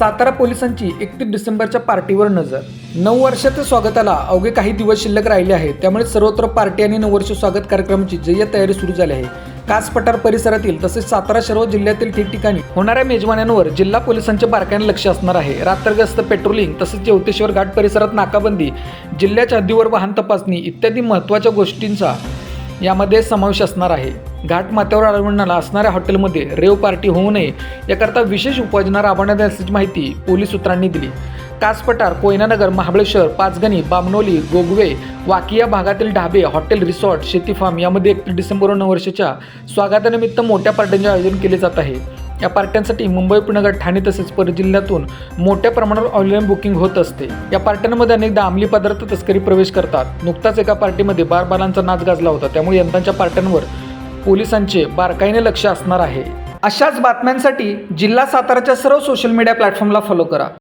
सातारा पोलिसांची एकतीस डिसेंबरच्या पार्टीवर नजर. नऊ वर्षाच्या स्वागताला अवघे काही दिवस शिल्लक राहिले आहेत. त्यामुळे सर्वत्र पार्टी आणि नववर्ष स्वागत कार्यक्रमाची जय्य तयारी सुरू झाली आहे. कास पठार परिसरातील तसेच सातारा शहर जिल्ह्यातील ठिकठिकाणी होणाऱ्या मेजवान्यांवर जिल्हा पोलिसांचे बारकाईने लक्ष असणार आहे. रात्रग्रस्त पेट्रोलिंग तसेच येवतेश्वर घाट परिसरात नाकाबंदी जिल्ह्याच्या हद्दीवर वाहन तपासणी इत्यादी महत्त्वाच्या गोष्टींचा यामध्ये समावेश असणार आहे. घाट माथ्यावर असणाऱ्या हॉटेलमध्ये रेव पार्टी होऊ नये याकरता विशेष उपाययोजना राबवण्यात असल्याची माहिती पोलीस सूत्रांनी दिली. कासपठार कोयनानगर महाबळेश्वर पाचगणी बामनोली गोगवे वाकिया भागातील ढाबे हॉटेल रिसॉर्ट शेती फार्म यामध्ये एकतीस डिसेंबर नववर्षाच्या स्वागतानिमित्त मोठ्या पार्ट्यांचे आयोजन केले जात आहे. या पार्ट्यांसाठी मुंबई पुणेगड ठाणे तसेच परजिल्ह्यातून मोठ्या प्रमाणावर ऑनलाईन बुकिंग होत असते. या पार्ट्यांमध्ये अनेकदा अंमली पदार्थ तस्करी प्रवेश करतात. नुकताच एका पार्टीमध्ये बारबालांचा नाच गाजला होता. त्यामुळे यंदाच्या पार्ट्यांवर पोलिसांचे बारकाईने लक्ष असणार आहे. अशाच बातम्यांसाठी जिल्हा साताराच्या सर्व सोशल मीडिया प्लॅटफॉर्मला फॉलो करा.